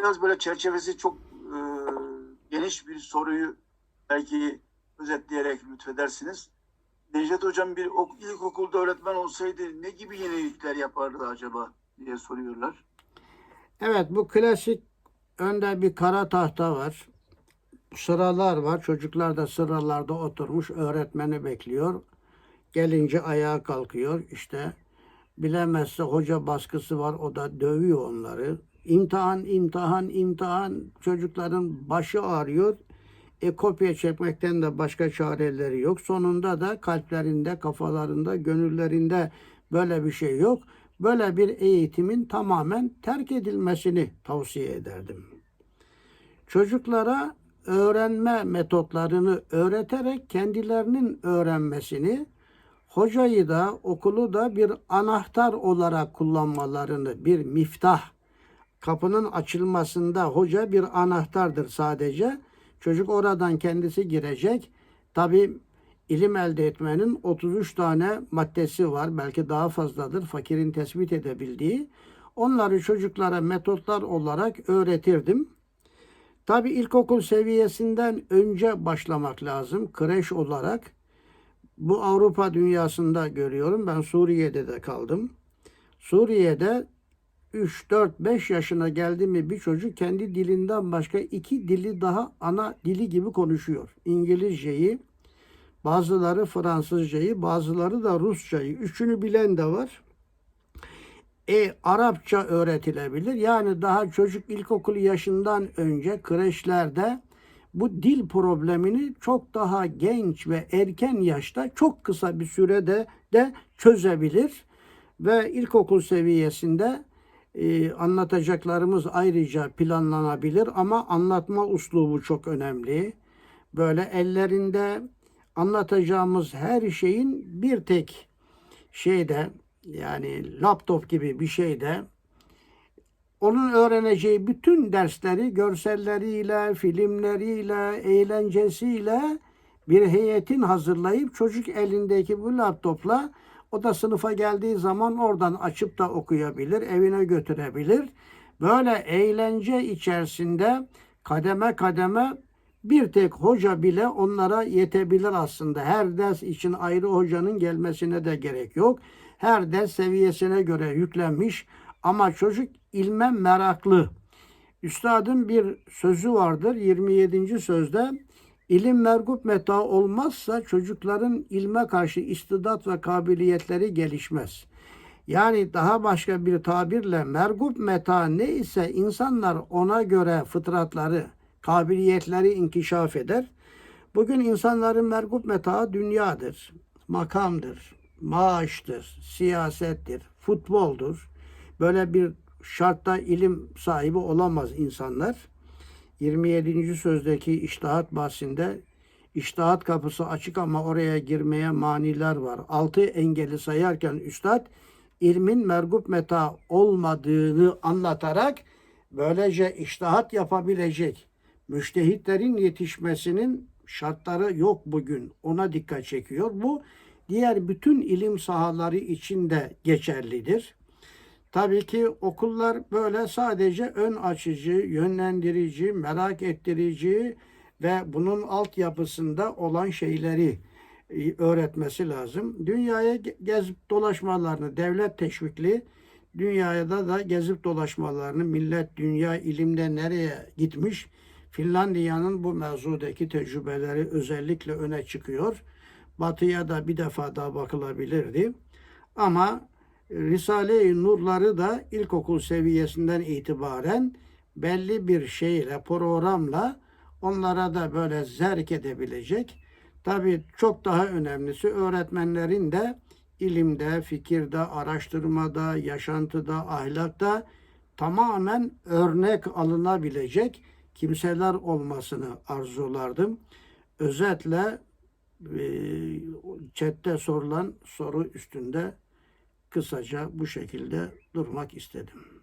biraz böyle çerçevesi çok e, geniş bir soruyu belki özetleyerek lütfedersiniz. Necdet Hocam bir ok- ilkokulda öğretmen olsaydı ne gibi yenilikler yapardı acaba diye soruyorlar. Evet bu klasik önde bir kara tahta var. Sıralar var. Çocuklar da sıralarda oturmuş öğretmeni bekliyor. Gelince ayağa kalkıyor. İşte bilemezse hoca baskısı var. O da dövüyor onları. İmtihan, imtihan, imtihan. Çocukların başı ağrıyor. E, kopya çekmekten de başka çareleri yok. Sonunda da kalplerinde, kafalarında, gönüllerinde böyle bir şey yok. Böyle bir eğitimin tamamen terk edilmesini tavsiye ederdim. Çocuklara öğrenme metotlarını öğreterek kendilerinin öğrenmesini, hocayı da okulu da bir anahtar olarak kullanmalarını, bir miftah, kapının açılmasında hoca bir anahtardır sadece. Çocuk oradan kendisi girecek. Tabi ilim elde etmenin 33 tane maddesi var. Belki daha fazladır fakirin tespit edebildiği. Onları çocuklara metotlar olarak öğretirdim. Tabi ilkokul seviyesinden önce başlamak lazım. Kreş olarak. Bu Avrupa dünyasında görüyorum. Ben Suriye'de de kaldım. Suriye'de 3, 4, 5 yaşına geldi mi bir çocuk kendi dilinden başka iki dili daha ana dili gibi konuşuyor. İngilizceyi, bazıları Fransızcayı, bazıları da Rusçayı. Üçünü bilen de var. E, Arapça öğretilebilir. Yani daha çocuk ilkokul yaşından önce kreşlerde bu dil problemini çok daha genç ve erken yaşta çok kısa bir sürede de çözebilir. Ve ilkokul seviyesinde e, anlatacaklarımız ayrıca planlanabilir ama anlatma uslubu çok önemli. Böyle ellerinde anlatacağımız her şeyin bir tek şeyde yani laptop gibi bir şeyde onun öğreneceği bütün dersleri görselleriyle, filmleriyle, eğlencesiyle bir heyetin hazırlayıp çocuk elindeki bu laptopla o da sınıfa geldiği zaman oradan açıp da okuyabilir, evine götürebilir. Böyle eğlence içerisinde kademe kademe bir tek hoca bile onlara yetebilir aslında. Her ders için ayrı hocanın gelmesine de gerek yok. Her ders seviyesine göre yüklenmiş ama çocuk ilme meraklı. Üstadın bir sözü vardır 27. sözde. İlim mergup meta olmazsa çocukların ilme karşı istidat ve kabiliyetleri gelişmez. Yani daha başka bir tabirle mergup meta ne ise insanlar ona göre fıtratları, kabiliyetleri inkişaf eder. Bugün insanların mergup meta dünyadır, makamdır, maaştır, siyasettir, futboldur. Böyle bir şartta ilim sahibi olamaz insanlar. 27. sözdeki iştahat bahsinde iştahat kapısı açık ama oraya girmeye maniler var. Altı engeli sayarken üstad ilmin mergup meta olmadığını anlatarak böylece iştahat yapabilecek müştehitlerin yetişmesinin şartları yok bugün. Ona dikkat çekiyor. Bu diğer bütün ilim sahaları için de geçerlidir. Tabii ki okullar böyle sadece ön açıcı, yönlendirici, merak ettirici ve bunun altyapısında olan şeyleri e, öğretmesi lazım. Dünyaya gezip dolaşmalarını devlet teşvikli, dünyada da gezip dolaşmalarını millet dünya ilimde nereye gitmiş? Finlandiya'nın bu mevzudaki tecrübeleri özellikle öne çıkıyor. Batıya da bir defa daha bakılabilirdi. Ama Risale-i Nurları da ilkokul seviyesinden itibaren belli bir şeyle, programla onlara da böyle zerk edebilecek. Tabii çok daha önemlisi öğretmenlerin de ilimde, fikirde, araştırmada, yaşantıda, ahlakta tamamen örnek alınabilecek kimseler olmasını arzulardım. Özetle chatte sorulan soru üstünde kısaca bu şekilde durmak istedim.